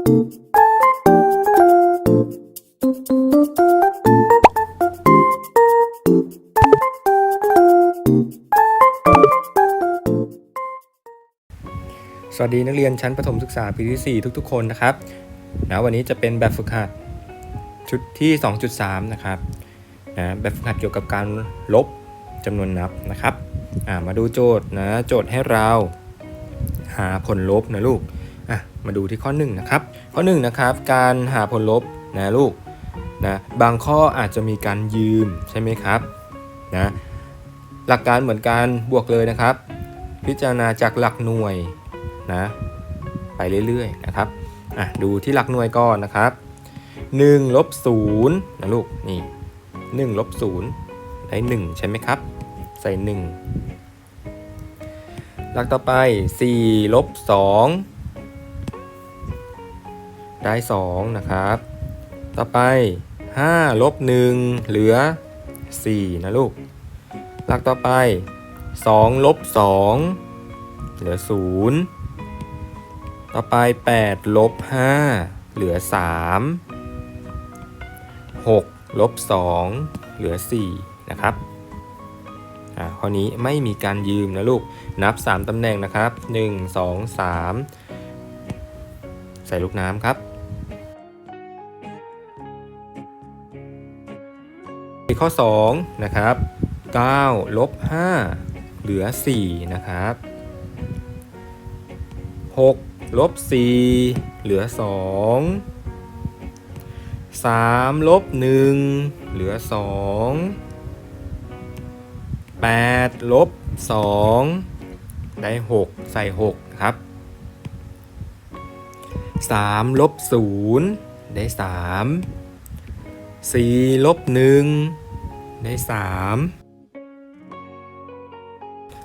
สวัสดีนักเรียนชั้นประถมศึกษาปีที่ 4 ทุกๆ คนนะครับนะวันนี้จะเป็นแบบฝึกหัดชุดที่ 2.3 นะครับนะแบบฝึกหัดเกี่ยวกับการลบจำนวนนับนะครับมาดูโจทย์นะโจทย์ให้เราหาผลลบนะลูก มาดูที่ข้อ1นะครับข้อ1นะครับการหาผลลบนะลูกนะบางข้ออาจจะมีการยืมใช่ไหมครับนะหลักการเหมือนการบวกเลยนะครับ พิจารณาจากหลักหน่วยนะไปเรื่อยๆนะครับอะดูที่หลักหน่วยก่อนนะครับ1ลบ0นะลูกนี่1ลบ0ได้ 1 ใช่ไหมครับ ใส่ 1 หลักต่อไป4ลบ2 ได้ 2 นะครับ ต่อไป5ลบ1เหลือ 4 นะลูก หลักต่อไป2ลบ2เหลือ 0 ต่อไป8ลบ5เหลือ 3 6ลบ2เหลือ 4 นะครับอ่าข้อนี้ไม่มีการยืมนะลูก นับ 3ตำแหน่งนะครับ 1 2 3 ใส่ลูกน้ำครับ ข้อ2นะครับ9ลบ5เหลือ 4 นะครับ6ลบ4เหลือ 2 3ลบ1เหลือ 2 8ลบ2ได้ 6 ใส่ 6 ครับ 3ลบ0ได้ 3 4ลบ1 ได้ 3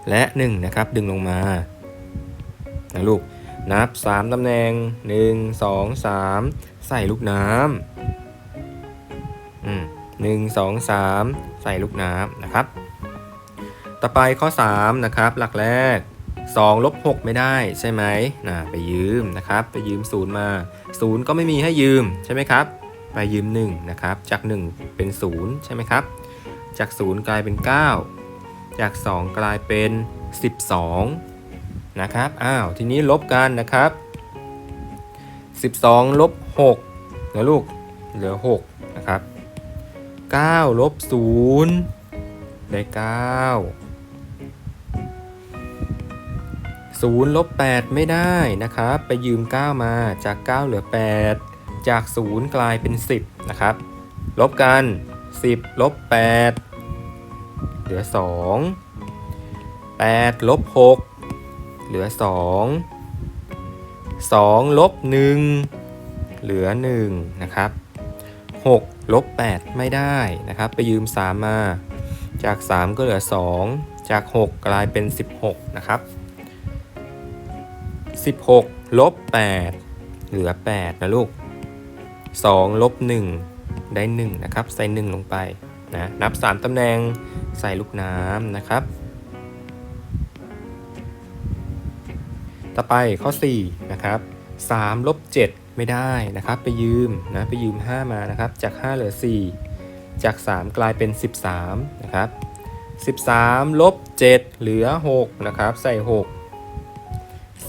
และ 1 นะครับ ดึงลงมานะลูก นับ 3 ตำแหน่ง 1 2 3 ใส่ลูกน้ำอืมหนึ่งสองสามใส่ลูกน้ำนะครับ ต่อไปข้อ 3 นะครับ หลักแรก2ลบ6ไม่ได้ใช่ไหมนะไปยืมนะครับ ไปยืม0มา0ก็ไม่มีให้ยืมใช่ไหมครับ ไปยืม1นะครับ จาก 1 เป็น 0 ใช่ไหมครับ จาก 0 กลายเป็น 9 จาก 2 กลายเป็น 12 นะครับ อ้าว ทีนี้ลบกันนะครับ 12 ลบ6นะลูก เหลือ 6 นะครับ 9 ลบ 0 ได้ 9 0ลบ8ไม่ได้นะครับ ไปยืม 9 มาจาก 9 เหลือ 8 จาก 0 กลายเป็น 10 นะครับ ลบกัน 10ลบ8เหลือ 2 8ลบ6เหลือ 2 2ลบ1เหลือ 1 นะครับ 6ลบ8ไม่ได้นะครับ ไปยืม 3 มา จาก 3 ก็เหลือ 2 จาก 6 กลายเป็น 16 นะครับ 16ลบ8เหลือ 8 นะลูก2ลบ1 ได้1นะครับใส่ 1 ลงไปนะนับ 3 ตำแหน่งใส่ลูกน้ำนะครับ ต่อไปข้อ4นะครับ3ลบ7ไม่ได้นะครับ ไปยืมนะไปยืม 5 มานะครับ จาก 5 เหลือ 4 จาก 3 กลายเป็น 13นะครับ13ลบ7เหลือ 6 นะครับ ใส่ 6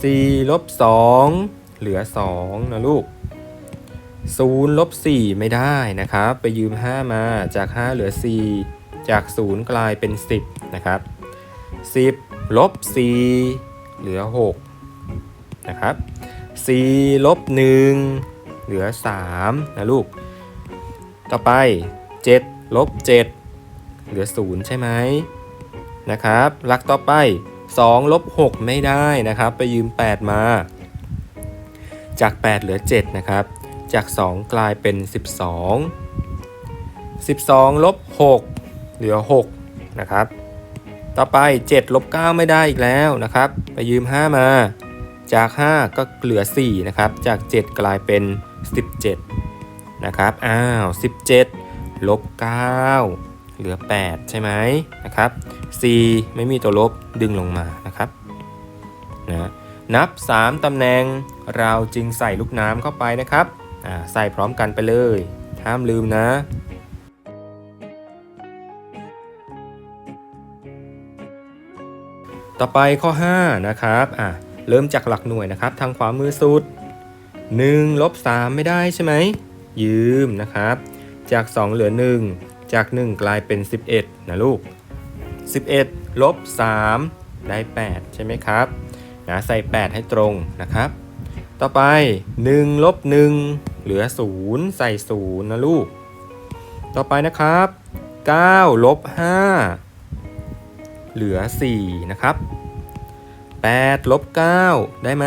4ลบ2เหลือ 2 นะลูก 0ลบ4ไม่ได้นะครับ ไปยืม 5 มาจาก 5 เหลือ 4 จาก 0 กลายเป็น 10 นะครับ 10ลบ4เหลือ 6 นะครับ4ลบ1เหลือ 3 นะลูก ต่อไป 7ลบ7เหลือ 0 ใช่ไหมนะครับหลักต่อไป2ลบ6ไม่ได้นะครับ ไปยืม 8 มา จาก 8 เหลือ 7 นะครับ จาก 2 กลายเป็น 12 12 ลบ 6 เหลือ 6 นะครับ ต่อไป 7 ลบ 9 ไม่ได้อีกแล้วนะครับ ไปยืม 5 มา จาก 5 ก็เหลือ 4 นะครับ จาก 7 กลายเป็น 17 นะครับ อ้าว 17 ลบ 9 เหลือ 8 ใช่ไหมนะครับ 4 ไม่มีตัวลบดึงลงมานะครับนะนับ 3 ตำแหน่งเราจึงใส่ลูกน้ำเข้าไปนะครับ ใส่พร้อมกันไปเลย ห้ามลืมนะต่อไปข้อ 5 นะครับ อะ เริ่มจากหลักหน่วยนะครับ ทางขวามือสุด 1 ลบ 3 ไม่ได้ใช่ไหม ยืมนะครับ จาก 2 เหลือ 1 จาก 1 กลายเป็น 11 นะลูก 11 ลบ 3 ได้ 8 ใช่ไหมครับ นะ ใส่ 8 ให้ตรงนะครับ ต่อไป 1 ลบ 1 เหลือ 0 ใส่ 0 นะลูก ต่อไปนะครับ9ลบ5เหลือ 4 นะครับ8ลบ9ได้ไหม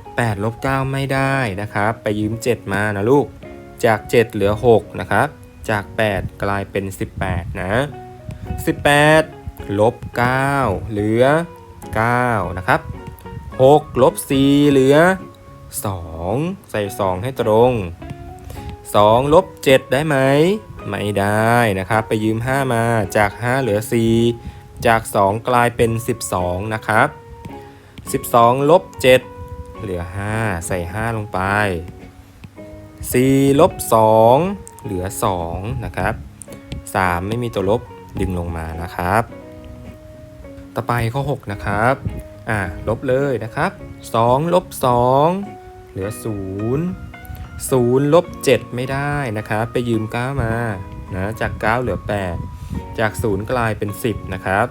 8ลบ9ไม่ได้นะครับ ไปยืม 7 มานะลูก จาก 7 เหลือ 6 นะครับ จาก 8 กลายเป็น 18 นะ 18ลบ9เหลือ 9 นะครับ6ลบ4เหลือ 2 ใส่ 2 ให้ตรง 2ลบ7ได้ไหม ไม่ได้นะครับ ไปยืม 5 มาจาก 5 เหลือ 4 จาก 2 กลายเป็น 12 นะครับ 12ลบ7เหลือ 5 ใส่ 5 ลงไป 4ลบ2เหลือ 2 นะครับ 3 ไม่มีตัวลบดึงลงมานะครับ ต่อไปข้อ 6 นะครับอ่าลบเลยนะครับ2ลบ2เหลือ 0 0ลบ7ไม่ได้นะครับไปยืม9มานะจาก9เหลือ 8 จาก 0 กลายเป็น 10 นะครับ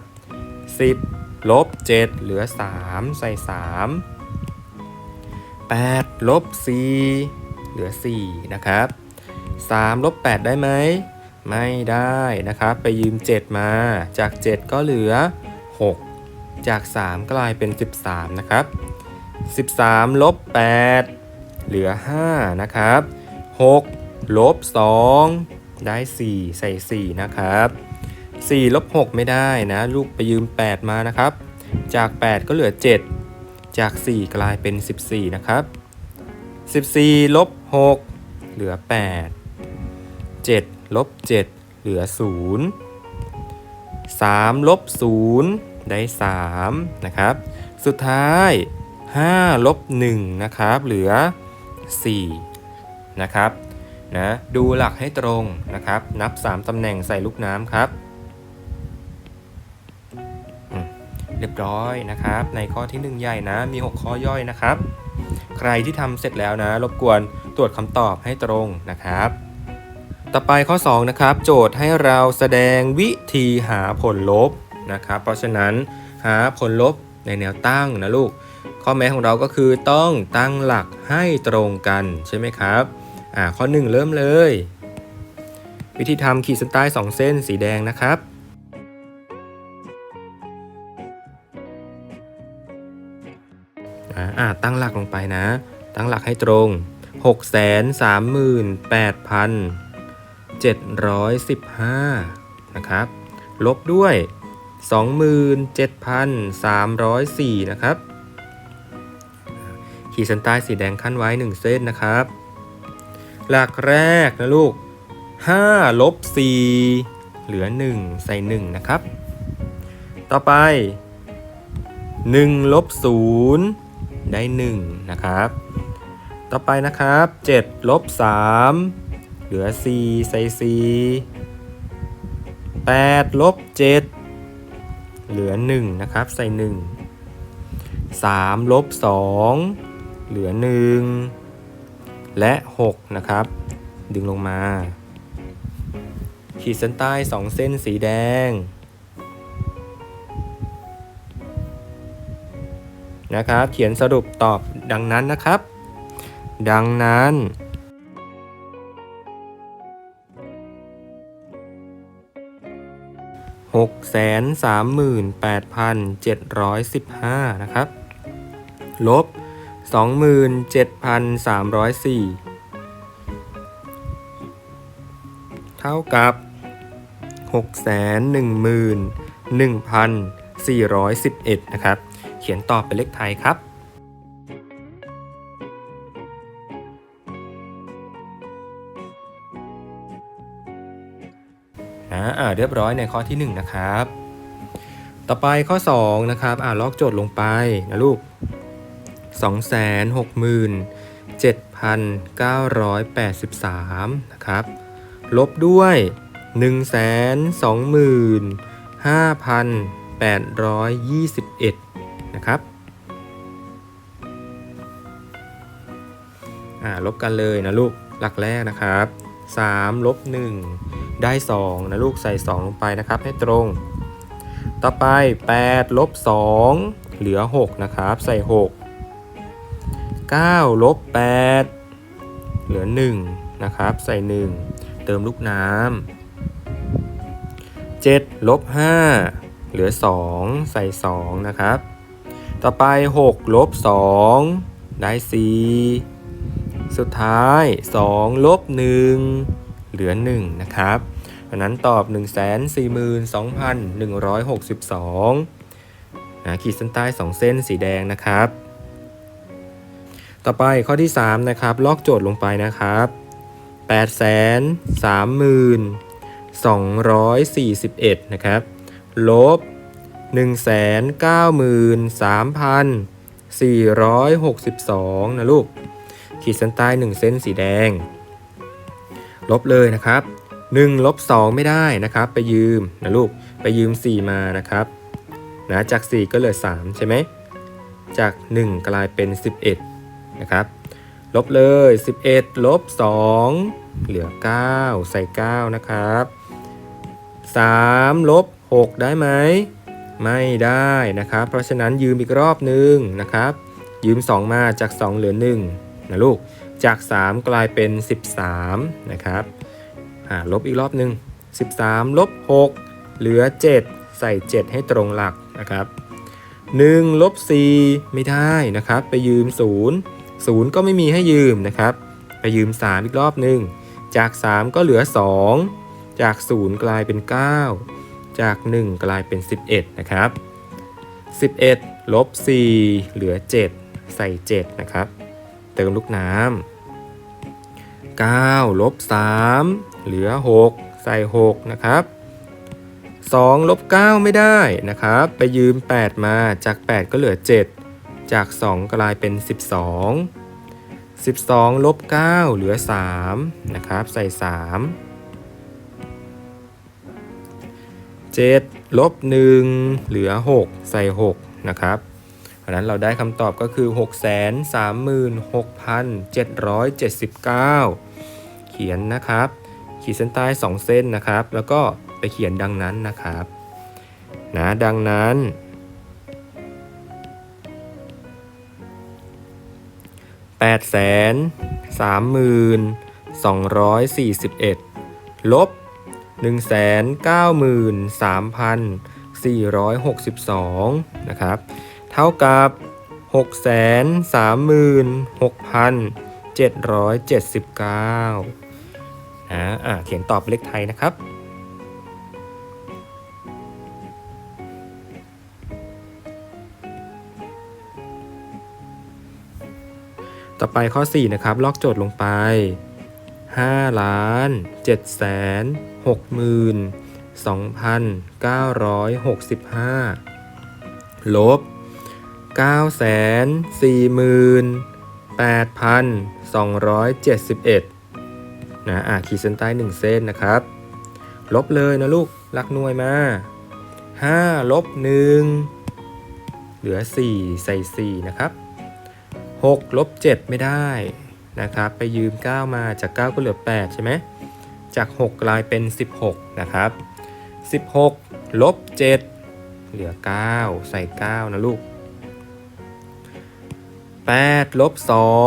10ลบ7เหลือ 3 ใส่ 3 8ลบ4เหลือ 4 นะครับ 3ลบ8ได้ไหม ไม่ได้นะครับ ไปยืม 7 มาจาก 7 ก็เหลือ 6 จาก 3 กลายเป็น 13 นะครับ 13ลบ8 เหลือ 5 นะครับ 6 ลบ 2 ได้ 4 ใส่ 4 นะครับ 4 ลบ 6 ไม่ได้นะ ลูกไปยืม 8 มานะครับ จาก 8 ก็เหลือ 7 จาก 4 กลายเป็น 14 นะครับ 14 ลบ 6 เหลือ 8 7 ลบ 7 เหลือ 0 3 ลบ 0 ได้ 3 นะครับ สุดท้าย5ลบ1นะครับ เหลือ 4 นะครับนะดูหลักให้ตรงนะครับ นับ 3 ตำแหน่งใส่ลูกน้ำครับ เรียบร้อยนะครับ ในข้อที่ 1 ใหญ่นะ มี 6 ข้อย่อยนะครับ ใครที่ทำเสร็จแล้วนะ รบกวนตรวจคำตอบให้ตรงนะครับ ต่อไปข้อ 2 นะครับ โจทย์ให้เราแสดงวิธีหาผลลบนะครับ เพราะฉะนั้นหาผลลบในแนวตั้งนะลูก ข้อแม้ของเราก็คือต้องตั้งหลักให้ตรงกันใช่ไหมครับอ่าข้อ 1 เริ่มเลย วิธีทำขีดเส้นใต้ 2 เส้นสีแดงนะครับอ่าอ่าตั้งหลักลงไปนะ ตั้งหลักให้ตรง 6 3 8 715 นะครับ ลบด้วย 27,304 นะครับ ขีดเส้นใต้สีแดงขั้นไว้ 1 เส้นนะครับ หลักแรกนะลูก5ลบ4เหลือ 1 ใส่ 1 นะครับ ต่อไป1ลบ0ได้ 1 นะครับ ต่อไปนะครับ7ลบ3เหลือ 4 ใส่ 4 8ลบ7เหลือ 1 นะครับ ใส่ 1 3ลบ2 เหลือ 1 และ 6 นะครับ ดึงลงมา ขีดเส้นใต้ 2 เส้นสีแดง นะครับ เขียนสรุปตอบดังนั้นนะครับ ดังนั้นหกแสนสามหมื่นแปดพันเจ็ดร้อยสิบห้านะครับ ลบ สองหมื่นเจ็ดพันสามร้อยสี่เท่ากับหกแสนหนึ่งหมื่นหนึ่งพันสี่ร้อยสิบเอ็ดนะครับ เขียนตอบเป็นเลขไทยครับนะอ่าเรียบร้อยในข้อที่ 1 นะครับ ต่อไปข้อ 2 นะครับ อ่าลอกโจทย์ลงไปนะลูก 267,983 นะครับ ลบด้วย 125,821 นะครับ อ่า ลบกันเลยนะลูก หลักแรกนะครับ 3 ลบ 1 ได้ 2 นะลูก ใส่ 2 ลงไปนะครับ ให้ตรง ต่อไป 8 ลบ 2 เหลือ 6 นะครับ ใส่ 6 9ลบ8เหลือ 1 นะครับ ใส่ 1 เติมลูกน้ำ7ลบ5เหลือ 2 ใส่ 2 นะครับ ต่อไป 6 ลบ 2 ได้ 4 สุดท้าย 2 ลบ 1 เหลือ 1 นะครับเพราะนั้นตอบ 142,162นะขีดเส้นใต้ 2 เส้นสีแดงนะครับ ต่อไปข้อที่ 3 นะครับ ลอกโจทย์ลงไปนะครับ 8 3 241 นะครับ ลบ 193,462 นะลูก ขีดเส้นใต้ 1 เส้นสีแดง ลบเลยนะครับ 1 ลบ 2 ไม่ได้นะครับ ไปยืมนะลูก ไปยืม 4 มานะครับ นะ จาก 4 ก็เหลือ 3 ใช่ไหม จาก 1 กลายเป็น 11 นะครับ ลบเลย 11 ลบ 2 เหลือ 9 ใส่ 9 นะครับ 3 ลบ 6 ได้ไหม ไม่ได้นะครับ เพราะฉะนั้นยืมอีกรอบหนึ่งนะครับ ยืม 2 มาจาก 2 เหลือ 1 นะลูก จาก 3 กลายเป็น 13 นะครับอ่าลบอีกรอบหนึ่ง13 ลบ 6 เหลือ 7 ใส่ 7 ให้ตรงหลักนะครับ1ลบ4ไม่ได้นะครับ ไปยืม 0 0ก็ไม่มีให้ยืมนะครับ ไปยืม 3 อีกรอบหนึ่งจาก 3 ก็เหลือ 2 จาก 0 กลายเป็น 9 จาก 1 กลายเป็น 11 นะครับ 11 ลบ 4 เหลือ 7 ใส่ 7 นะครับ เติมลูกน้ำ9ลบ 3 เหลือ 6 ใส่ 6 นะครับ2ลบ9ไม่ได้นะครับ ไปยืม 8 มาจาก 8 ก็เหลือ 7 จาก 2 กลายเป็น 12 12ลบ9เหลือ 3 นะครับ ใส่ 3 7ลบ1เหลือ 6 ใส่ 6 นะครับเพราะนั้นเราได้คำตอบก็คือ 636,779 เขียนนะครับ ขีดเส้นใต้2เส้นนะครับ แล้วก็ไปเขียนดังนั้นนะครับ นะ ดังนั้น 8 3 2 4 1 ลบ 193,462 นะครับ เท่ากับ 636,779นะอะเขียนตอบเลขไทยนะครับ ไปข้อ 4 นะครับ ลอกโจทย์ลงไป 5 ล้าน7แสน6หมื่น2,965 ลบ9แสน4หมื่น8,271 นะอะขีดเส้นใต้ 1 เส้นนะครับ ลบเลยนะลูกหลักหน่วยมา 5 ลบ 1 เหลือ 4 ใส่ 4 นะครับ 6ลบ7ไม่ได้นะครับ ไปยืม 9 มาจาก 9 ก็เหลือ 8 ใช่ไหมจาก 6 กลายเป็น 16 นะครับ 16ลบ7เหลือ 9 ใส่ 9 นะลูก 8ลบ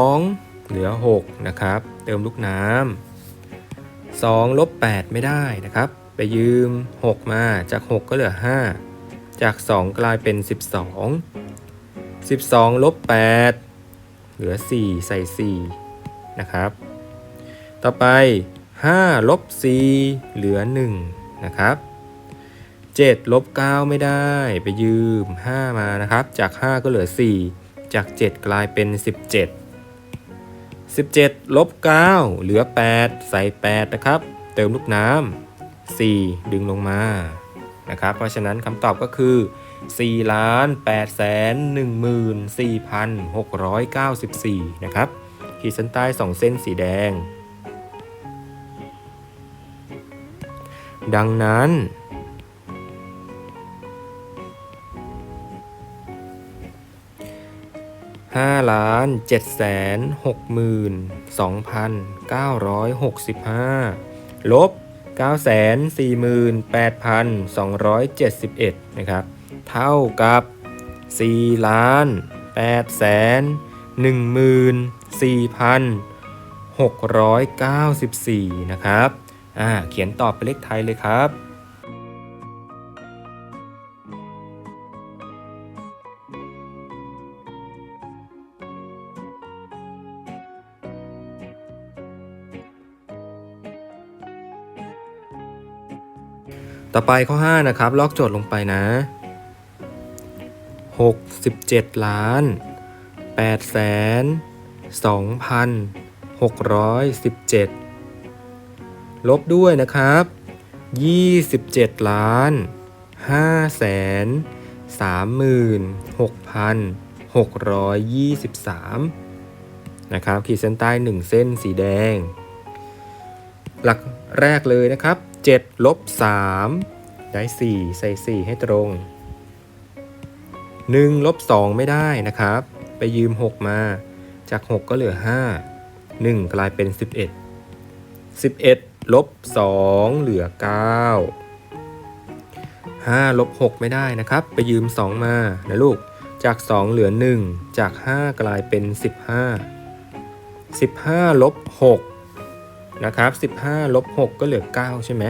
2เหลือ 6 นะครับ เติมลูกน้ำ2ลบ8ไม่ได้นะครับ ไปยืม 6 มาจาก 6 ก็เหลือ 5 จาก 2 กลายเป็น 12 12ลบ8 ลือ 4 ใส่ 4 นะครับ ต่อไป5ลบ4เหลือ 1 นะครับ7ลบ9ไม่ได้ไปยืม 5 มานะครับ จาก 5 ก็เหลือ 4 จาก 7 กลายเป็น 17 17ลบ9เหลือ 8 ใส่ 8 นะครับ เติมลูกน้ำ4 ดึงลงมานะครับ เพราะฉะนั้นคำตอบก็คือ 4ล้าน8แสน14,694 นะครับ ขีดเส้นใต้ 2 เส้นสีแดง ดังนั้น ห้าล้านเจ็ดแสนหกหมื่นสองพันเก้าร้อยหกสิบห้าลบเก้าแสนสี่หมื่นแปดพันสองร้อยเจ็ดสิบเอ็ดนะครับ เท่ากับสี่ล้านแปดแสนหนึ่งหมื่นสี่พันหกร้อยเก้าสิบสี่นะครับ อ่า เขียนตอบเป็นเลขไทยเลยครับต่อไปข้อ 5 นะครับ ลอกโจทย์ลงไปนะ 67 ล้าน8แสน2,617 ลบด้วยนะครับ 27 ล้าน5แสน36,623 นะครับ ขีดเส้นใต้ 1 เส้นสีแดง หลักแรกเลยนะครับ 7 ลบ 3 ได้ 4 ใส่ 4 ให้ตรง 1ลบ2ไม่ได้นะครับ ไปยืม 6 มา จาก 6 ก็เหลือ 5 1 กลายเป็น 11 11ลบ2เหลือ 9 5ลบ6ไม่ได้นะครับ ไปยืม 2 มานะลูก จาก 2 เหลือ 1 จาก 5 กลายเป็น 15 15ลบ6นะครับ 15ลบ6ก็เหลือ 9 ใช่ไหม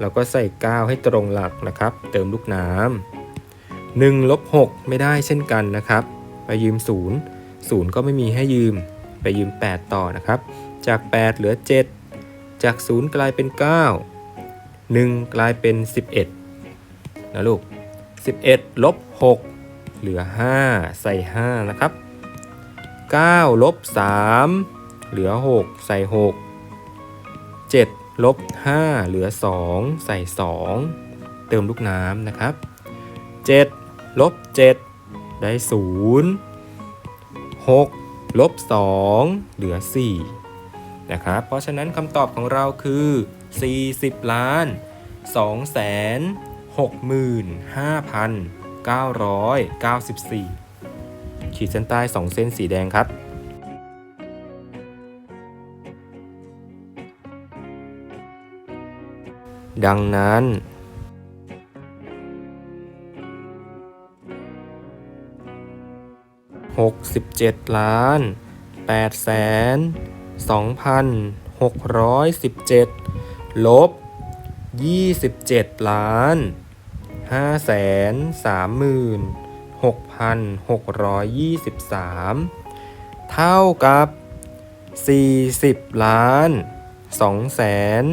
เราก็ใส่ 9 ให้ตรงหลักนะครับ เติมลูกน้ำ 1ลบ6ไม่ได้เช่นกันนะครับ ไปยืม 0 0 ก็ไม่มีให้ยืม ไปยืม 8 ต่อนะครับ จาก 8 เหลือ 7 จาก 0 กลายเป็น 9 1 กลายเป็น 11 นะลูก 11ลบ6เหลือ 5 ใส่ 5 นะครับ9ลบ3เหลือ 6 ใส่ 6 7ลบ5เหลือ 2 ใส่ 2 เติมลูกน้ำนะครับ 7 ลบ7ได้0 6ลบ2เหลือ 4 นะครับ เพราะฉะนั้นคำตอบของเราคือ 40 ล้าน2แสน65,994 ขีดเส้นใต้ 2 เส้นสีแดงครับดังนั้น 67 ล้าน8แสน2,617 ลบ 27 ล้าน5แสน36,623 เท่ากับ 40 ล้าน2แสน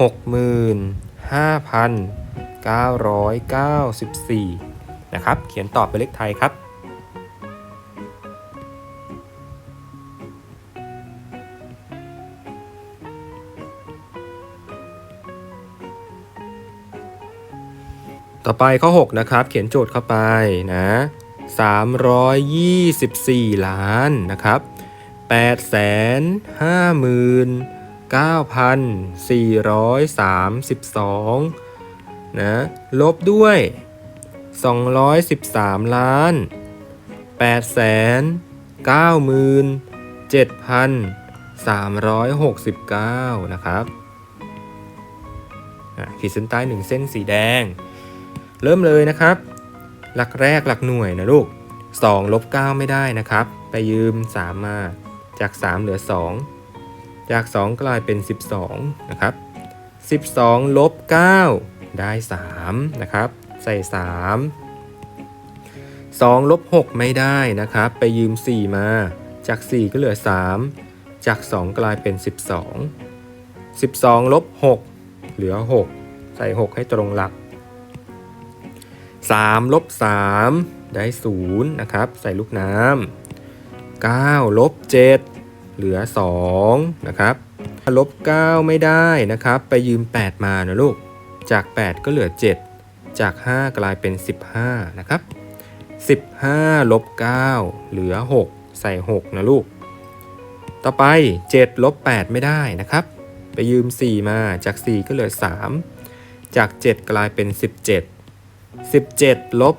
65,994 นะครับ เขียนตอบเป็นเลขไทยครับ ต่อไปข้อ 6 นะครับ เขียนโจทย์เข้าไปนะ324 ล้านนะครับ8 5หมื่น9,432นะลบด้วย 213 ล้าน 8 9 7,369 นะครับขีดเส้นใต้1เส้นสีแดง เริ่มเลยนะครับ หลักแรกหลักหน่วยนะลูก2ลบ9ไม่ได้นะครับ ไปยืม 3 มา จาก 3 เหลือ 2 จาก 2 กลายเป็น 12 นะครับ 12ลบ9ได้ 3 นะครับ ใส่ 3 2ลบ6ไม่ได้นะครับ ไปยืม 4 มา จาก 4 ก็เหลือ 3 จาก 2 กลายเป็น 12 12ลบ6เหลือ 6 ใส่ 6 ให้ตรงหลัก 3ลบ3ได้0นะครับ ใส่ลูกน้ำ9ลบ7เหลือ2นะครับลบ9ไม่ได้นะครับ ไปยืม 8 มานะลูก จาก 8 ก็เหลือ 7 จาก 5 กลายเป็น 15 นะครับ 15ลบ9เหลือ 6 ใส่ 6 นะลูก ต่อไป 7ลบ8ไม่ได้นะครับ ไปยืม 4 มาจาก 4 ก็เหลือ 3 จาก 7 กลายเป็น 17 17ลบ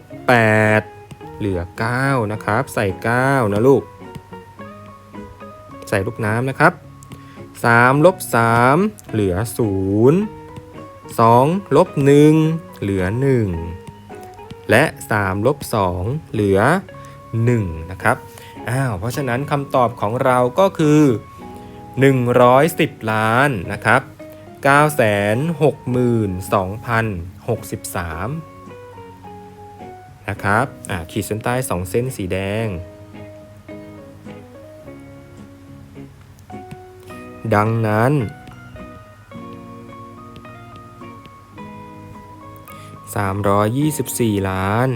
8เหลือ 9 นะครับ ใส่ 9 นะลูก ใส่ลูกน้ำนะครับ3ลบ3เหลือ 0 2ลบ1เหลือ 1 และ3ลบ2เหลือ 1 นะครับอ้าวเพราะฉะนั้นคำตอบของเราก็คือ 110 ล้านนะครับ962,063 นะครับขีดเส้นใต้ 2 เส้นสีแดง ดังนั้น 324 ล้าน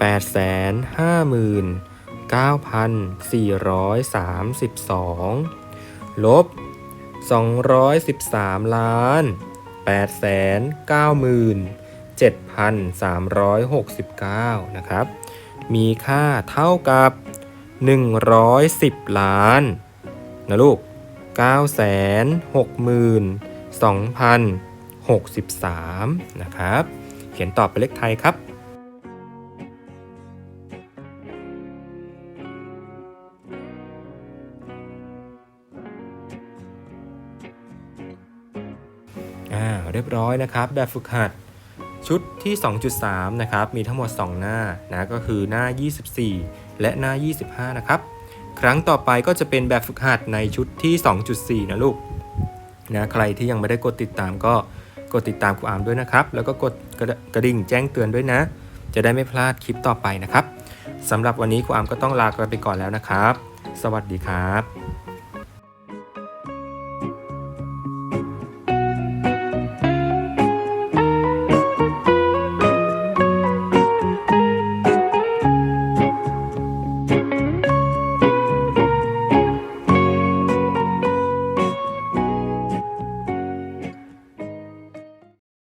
855,9432 ลบ 213 ล้าน 7,369 นะครับ มีค่าเท่ากับ 110 ล้านนะลูก 962,063 นะครับ เขียนตอบเป็นเลขไทยครับอ่าเรียบร้อยนะครับ แบบฝึกหัด ชุดที่ 2.3 นะครับ มีทั้งหมด 2 หน้านะก็คือหน้า 24 และหน้า 25 นะครับ ครั้งต่อไปก็จะเป็นแบบฝึกหัดในชุดที่ 2.4 นะลูกนะใครที่ยังไม่ได้กดติดตามก็กดติดตามครูอามด้วยนะครับ แล้วก็กดกระดิ่งแจ้งเตือนด้วยนะ จะได้ไม่พลาดคลิปต่อไปนะครับสำหรับวันนี้ครูอามก็ต้องลาไปก่อนแล้วนะครับ สวัสดีครับ